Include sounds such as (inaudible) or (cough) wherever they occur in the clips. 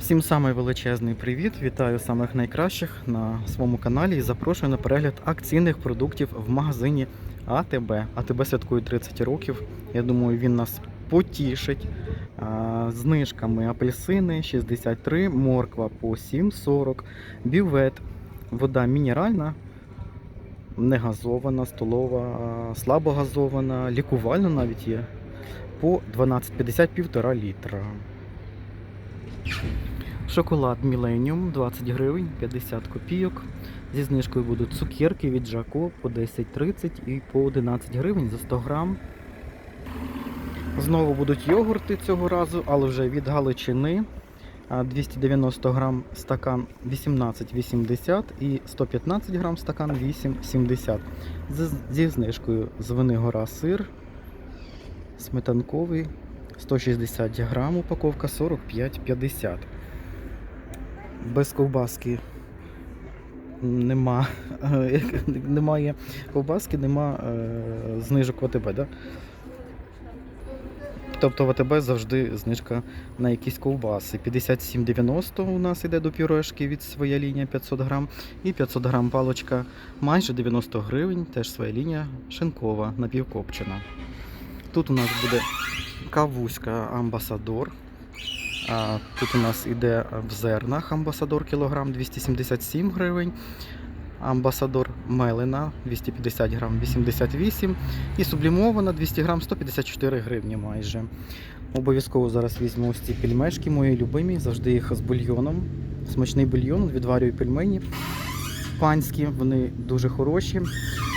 Всім самий величезний привіт! Вітаю самих найкращих на своєму каналі і запрошую на перегляд акційних продуктів в магазині АТБ. АТБ святкує 30 років. Я думаю, він нас потішить. Знижками апельсини 63, морква по 7,40, бювет, вода мінеральна, не газована, столова, слабогазована, лікувальна навіть є. По 12,50 півтора літра. Шоколад Millennium 20 гривень 50 копійок. Зі знижкою будуть цукерки від Жако по 10,30 і по 11 гривень за 100 грам. Знову будуть йогурти цього разу, але вже від Галичини. 290 грам стакан 18,80 і 115 грам стакан 8,70. З- Зі знижкою Звенигора сир, сметанковий 160 грам, упаковка 45,50. Без ковбаски нема, (laughs) немає ковбаски, нема е, знижок в АТБ, да? Тобто в АТБ завжди знижка на якісь ковбаси. 57,90 у нас іде до пюрешки від своя лінія 500 грам. І 500 грам палочка майже 90 гривень, теж своя лінія шинкова, напівкопчена. Тут у нас буде кавуська амбасадор. Тут у нас іде в зернах амбасадор кілограм 277 гривень. Амбасадор мелина 250 грам 88 і сублімована 200 грам 154 гривні майже. Обов'язково зараз візьму ось ці пельмешки, мої любимі, завжди їх з бульйоном. Смачний бульйон, відварюю пельмені. Панські, вони дуже хороші.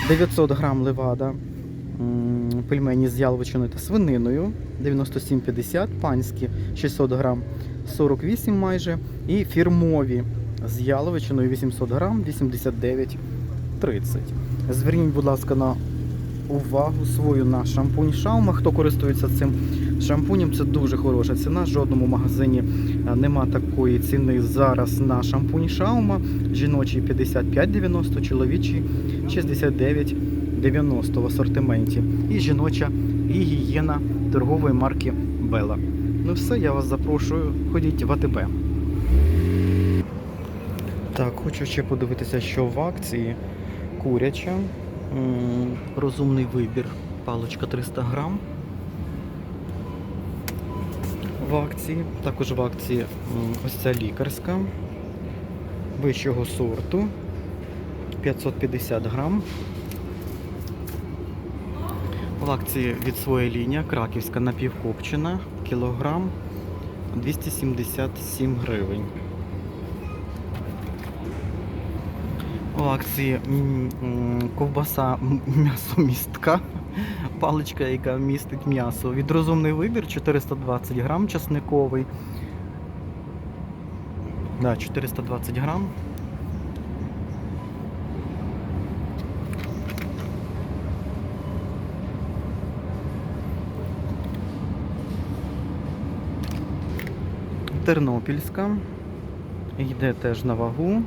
900 грам левада. Пельмені з яловичиною та свининою 97,50, панські 600 грам 48 майже. І фірмові з яловичиною 800 грам 89,30. Зверніть, будь ласка, на увагу свою на шампунь Шаума. Хто користується цим шампунем, це дуже хороша ціна. В жодному магазині нема такої ціни зараз на шампунь Шаума. Жіночий 55,90, чоловічий 69,90 в асортименті. І жіноча гігієна торгової марки Бела. Ну все, я вас запрошую. Ходіть в АТБ. Так, хочу ще подивитися, що в акції куряча. Розумний вибір. Паличка 300 грам. В акції. Також в акції ось ця лікарська вищого сорту. 550 грам. В акції від своєї лінії краківська напівкопчена, кілограм 277 гривень. У акції ковбаса м'ясомістка, паличка, яка містить м'ясо. Від розумний вибір 420 грам часниковий. Да, 420 грам. Тернопільська. Йде теж на вагу.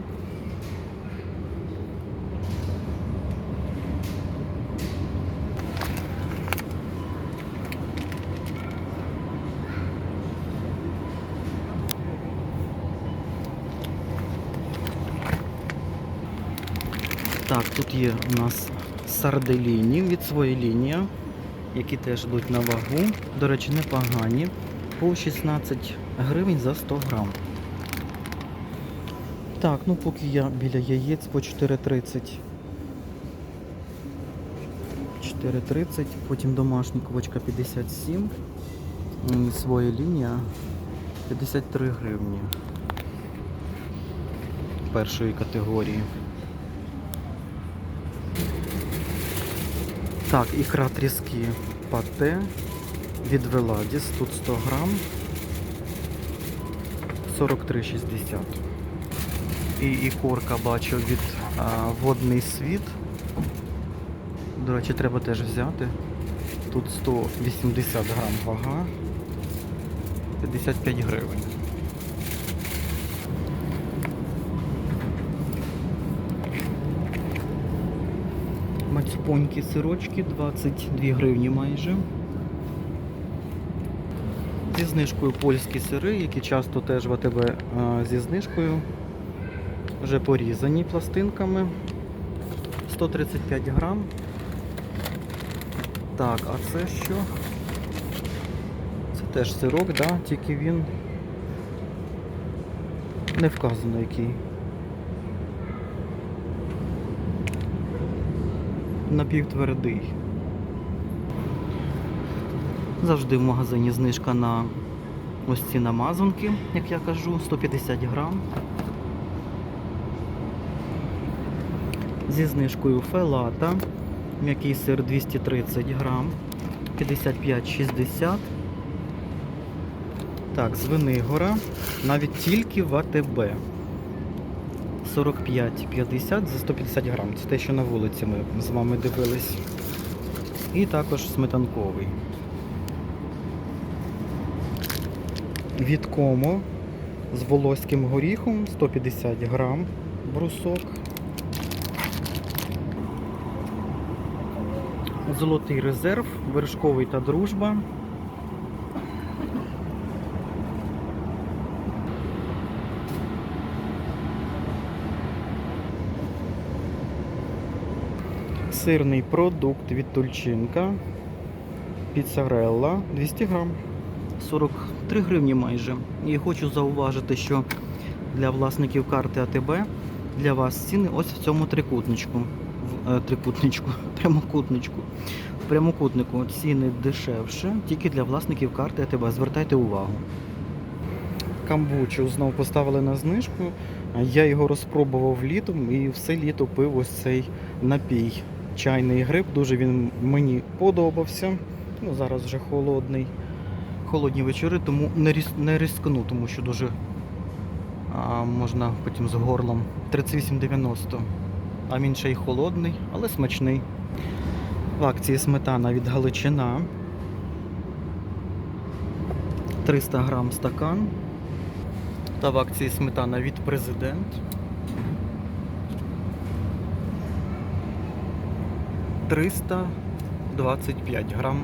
Так, тут є у нас сарделіні від своєї лінії, які теж йдуть на вагу. До речі, непогані. По 16 гривень за 100 грам. Так, ну поки я біля яєць по 4,30. 4,30, потім домашня квочка 57. І своя лінія 53 гривні. Першої категорії. Так, ікра тріски пате від Веладіс. Тут 100 грам. 43,60. І ікорка бачу від а, водний світ. До речі, треба теж взяти. Тут 180 грам вага. 55 гривень. Мацьпонькі сирочки 22 гривні майже. Зі знижкою польські сири, які часто теж в АТБ е, зі знижкою. Вже порізані пластинками. 135 грам. Так, а це що? Це теж сирок, да? тільки він не вказано який. Напівтвердий. Завжди в магазині знижка на ось ці намазанки, як я кажу, 150 грам. Зі знижкою фелата. М'який сир 230 грам. 55,60. Так, звенигора. Навіть тільки в АТБ. 45,50 за 150 грам. Це те, що на вулиці ми з вами дивились. І також сметанковий. Від Комо з волоським горіхом 150 грам брусок. Золотий резерв, вершковий та дружба. Сирний продукт від Тульчинка. Піцарелла 200 грам. 43 гривні майже. І хочу зауважити, що для власників карти АТБ для вас ціни ось в цьому трикутничку. В, е, трикутничку, (laughs) прямокутничку. В прямокутнику ціни дешевше, тільки для власників карти АТБ. Звертайте увагу. Камбучу знову поставили на знижку. Я його розпробував літом і все літо пив ось цей напій. Чайний гриб, дуже він мені подобався. Ну, зараз вже холодний. Холодні вечори, тому не, різ, не ризикну, тому що дуже а, можна потім з горлом. 38,90. А він ще й холодний, але смачний. В акції сметана від Галичина. 300 грам стакан. Та в акції сметана від президент. 325 грам.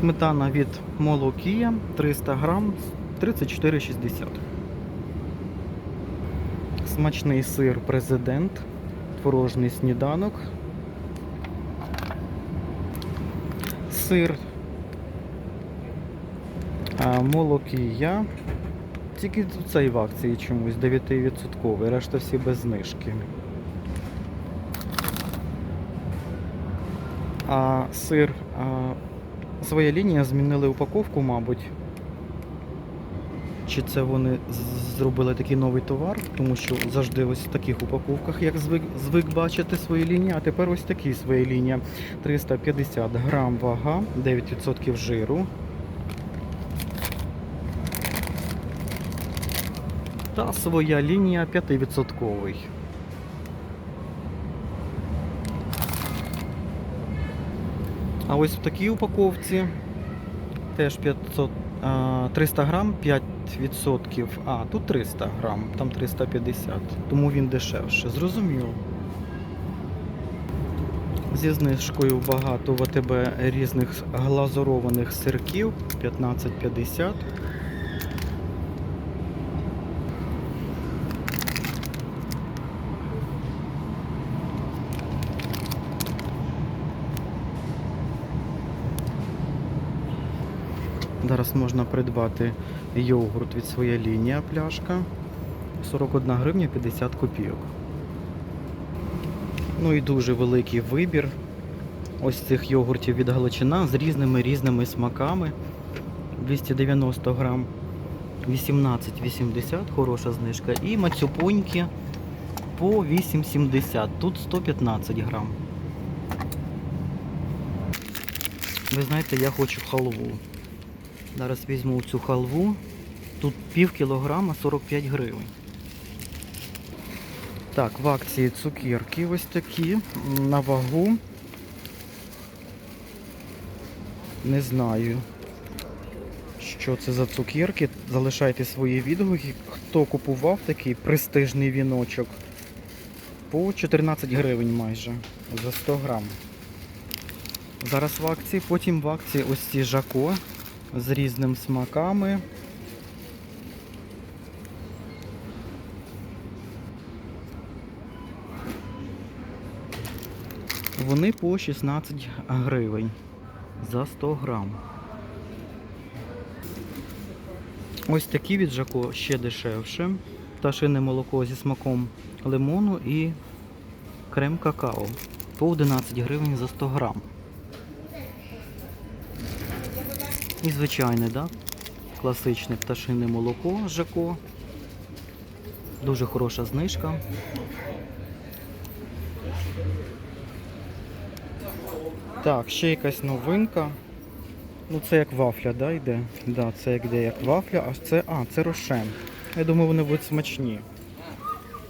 Сметана від Молокія 300 грам 34,60. Смачний сир президент, творожний сніданок. Сир Молокія. Тільки цей в акції чомусь 9%, решта всі без знижки. А сир а, своя лінія змінили упаковку, мабуть. Чи це вони зробили такий новий товар, тому що завжди ось в таких упаковках, як звик, звик бачити свої лінії, а тепер ось такі свої лінії. 350 грам вага, 9% жиру. Та своя лінія 5%. А ось в такій упаковці теж 500, 300 грам 5%. А, тут 300 грам, там 350. Тому він дешевше. Зрозуміло. Зі знижкою багато в АТБ різних глазурованих сирків 15,50. Зараз можна придбати йогурт від своя лінія пляшка. 41 гривня 50 копійок. Ну і дуже великий вибір ось цих йогуртів від Галичина з різними різними смаками. 290 грам 18,80, хороша знижка. І мацюпоньки по 8,70. Тут 115 грам. Ви знаєте, я хочу халву. Зараз візьму цю халву. Тут пів кілограма 45 гривень. Так, в акції цукерки ось такі. На вагу. Не знаю, що це за цукерки. Залишайте свої відгуки. Хто купував такий престижний віночок? По 14 гривень майже за 100 грам. Зараз в акції. Потім в акції ось ці жако з різними смаками. Вони по 16 гривень за 100 грам. Ось такі від Жако ще дешевше. Пташине молоко зі смаком лимону і крем какао по 11 гривень за 100 грам. І звичайне, да? класичне пташине молоко Жако. Дуже хороша знижка. Так, ще якась новинка. Ну це як вафля, да, йде? Да, це як йде як вафля, а це. А, це рошен. Я думаю, вони будуть смачні.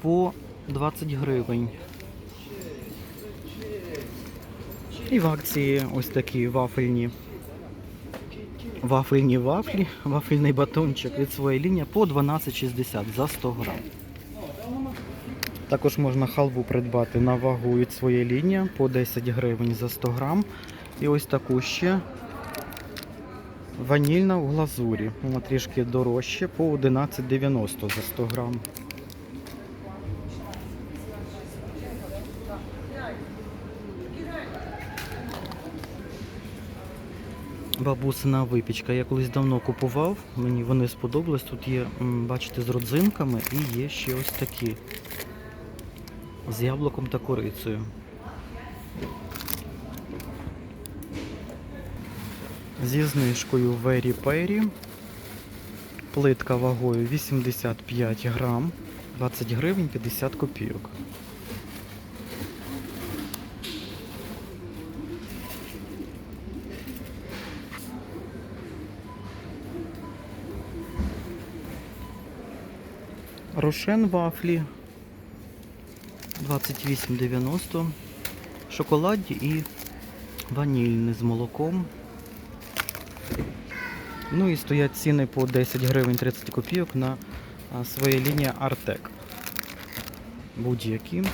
По 20 гривень. І в акції ось такі вафельні. Вафельні вафлі, вафельний батончик від своєї лінії по 12,60 за 100 грам. Також можна халву придбати на вагу від своєї лінії по 10 гривень за 100 грам. І ось таку ще ванільна в глазурі. Вона трішки дорожче по 11,90 за 100 грам. Бабусина випічка. Я колись давно купував, мені вони сподобались. Тут є, бачите, з родзинками і є ще ось такі з яблуком та корицею. Зі знижкою Very Perry. Плитка вагою 85 грам, 20 гривень 50 копійок. Рошен вафлі 28,90. Шоколадні і ванільні з молоком. Ну і стоять ціни по 10 гривень 30 копійок на своїй лінії Артек. Будь-які.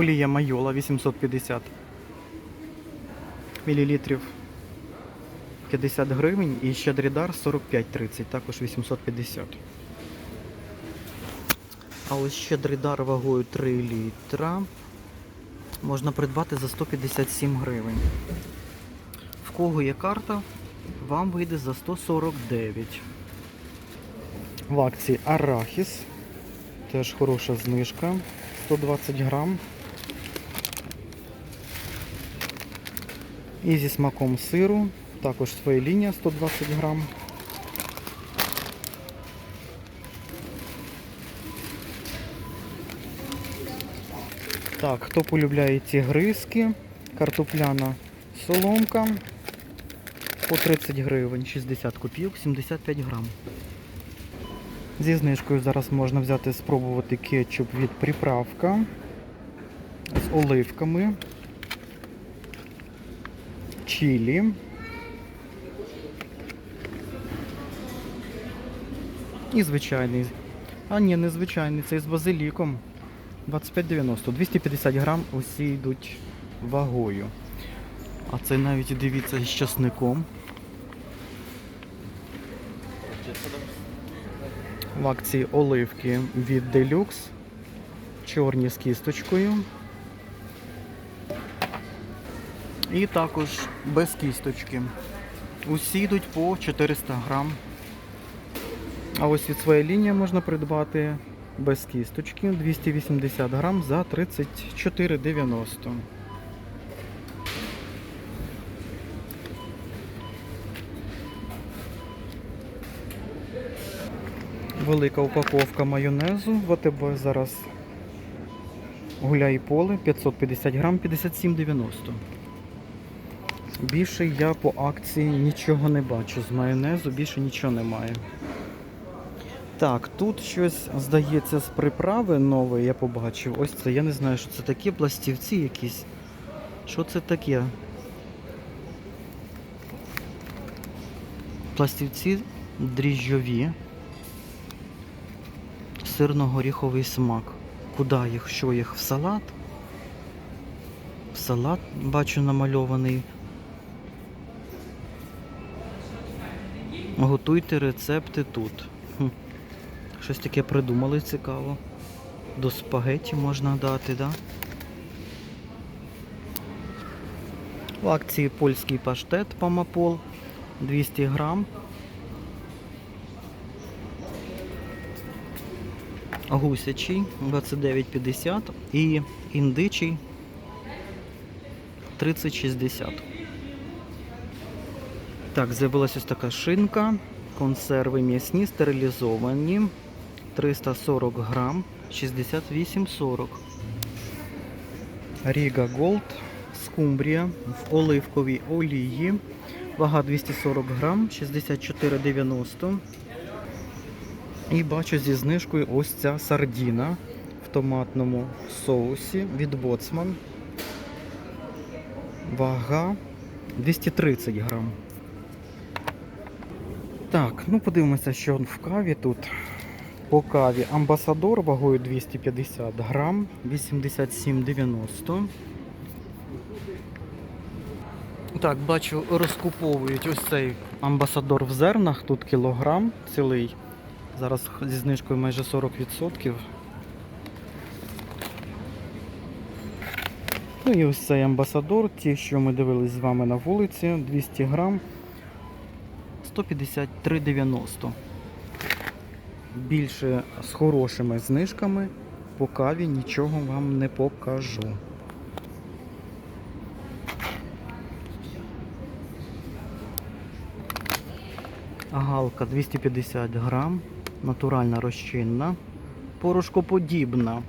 Олія Майола 850 мілілітрів 50 гривень і щедрідар 45,30, також 850. А ось щедрідар вагою 3 літра можна придбати за 157 гривень. В кого є карта, вам вийде за 149. В акції Арахіс. Теж хороша знижка. 120 грам. І зі смаком сиру. Також своя лінія 120 грам. Так, хто полюбляє ці гризки, картопляна соломка по 30 гривень, 60 копійок, 75 грам. Зі знижкою зараз можна взяти спробувати кетчуп від приправка з оливками, чилі. І звичайний. А ні, не звичайний, цей з базиліком. 25,90. 250 грам усі йдуть вагою. А це навіть дивіться з часником. В акції оливки від Deluxe. Чорні з кісточкою. І також без кісточки. Усі йдуть по 400 грам. А ось від своєї лінії можна придбати без кісточки 280 грам за 34,90. Велика упаковка майонезу. В АТБ зараз гуляй поле 550 грам 57,90. Більше я по акції нічого не бачу. З майонезу більше нічого немає. Так, тут щось, здається, з приправи нове я побачив. Ось це, я не знаю, що це таке, пластівці якісь. Що це таке? Пластівці дріжджові. Сирно-горіховий смак. Куди їх? Що їх? В салат? В салат бачу намальований. Готуйте рецепти тут. Щось таке придумали цікаво. До спагеті можна дати, да? В акції польський паштет Памапол 200 грам. Гусячий 29,50 і індичий 30,60. Так, з'явилася ось така шинка. Консерви м'ясні стерилізовані. 340 грам, 68,40. Ріга Голд, скумбрія в оливковій олії. Вага 240 грам, 64,90. І бачу зі знижкою ось ця сардіна в томатному соусі від Боцман. Вага 230 грам. Так, ну подивимося, що в каві тут. По каві Амбасадор вагою 250 грам, 87,90. Так, бачу, розкуповують ось цей амбасадор в зернах, тут кілограм цілий. Зараз зі знижкою майже 40%. Ну і ось цей амбасадор, ті, що ми дивились з вами на вулиці, 200 грам, 153,90. Більше з хорошими знижками по каві нічого вам не покажу. Галка 250 грам, натуральна розчинна, порошкоподібна.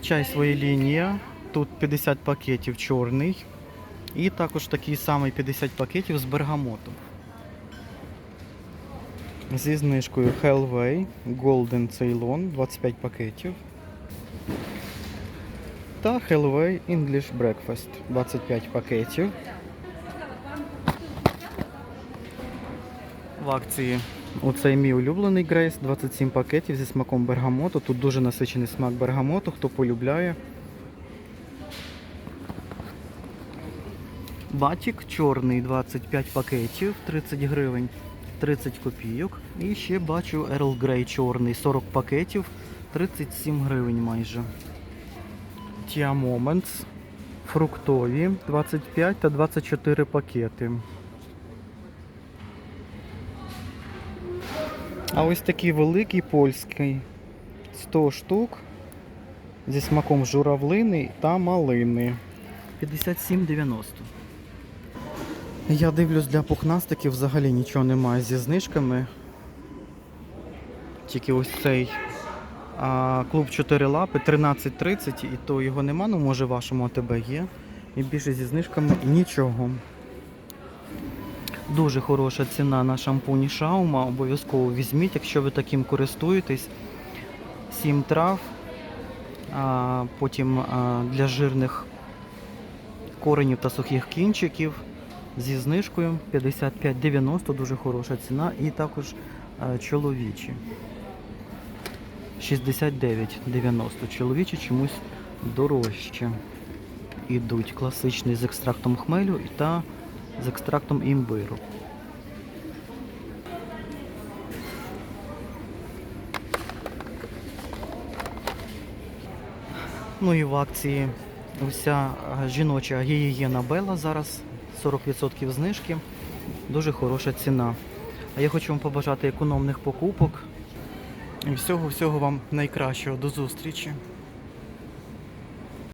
Чай своя лінія. Тут 50 пакетів чорний. І також такий самий 50 пакетів з бергамоту. Зі знижкою Hellway Golden Ceylon 25 пакетів. Та Hellway English Breakfast 25 пакетів. В акції оцей мій улюблений Грейс 27 пакетів зі смаком бергамоту. Тут дуже насичений смак бергамоту, хто полюбляє. Батік чорний 25 пакетів, 30 гривень, 30 копійок. І ще бачу Earl Grey чорний 40 пакетів, 37 гривень майже. Tia Moments фруктові 25 та 24 пакети. А ось такий великий польський 100 штук зі смаком журавлини та малини. 57,90. Я дивлюсь для пухнастиків взагалі нічого немає зі знижками. Тільки ось цей а, клуб 4 лапи 13.30 і то його нема, ну може вашому АТБ є. І більше зі знижками нічого. Дуже хороша ціна на шампуні Шаума. Обов'язково візьміть, якщо ви таким користуєтесь. 7 трав. А, потім а, для жирних коренів та сухих кінчиків зі знижкою 55,90, дуже хороша ціна. І також чоловічі. 69,90. Чоловічі чомусь дорожче. Ідуть класичний з екстрактом хмелю та з екстрактом імбиру. Ну і в акції вся е, жіноча гігієна Бела зараз 40% знижки. Дуже хороша ціна. А я хочу вам побажати економних покупок. І всього-всього вам найкращого. До зустрічі!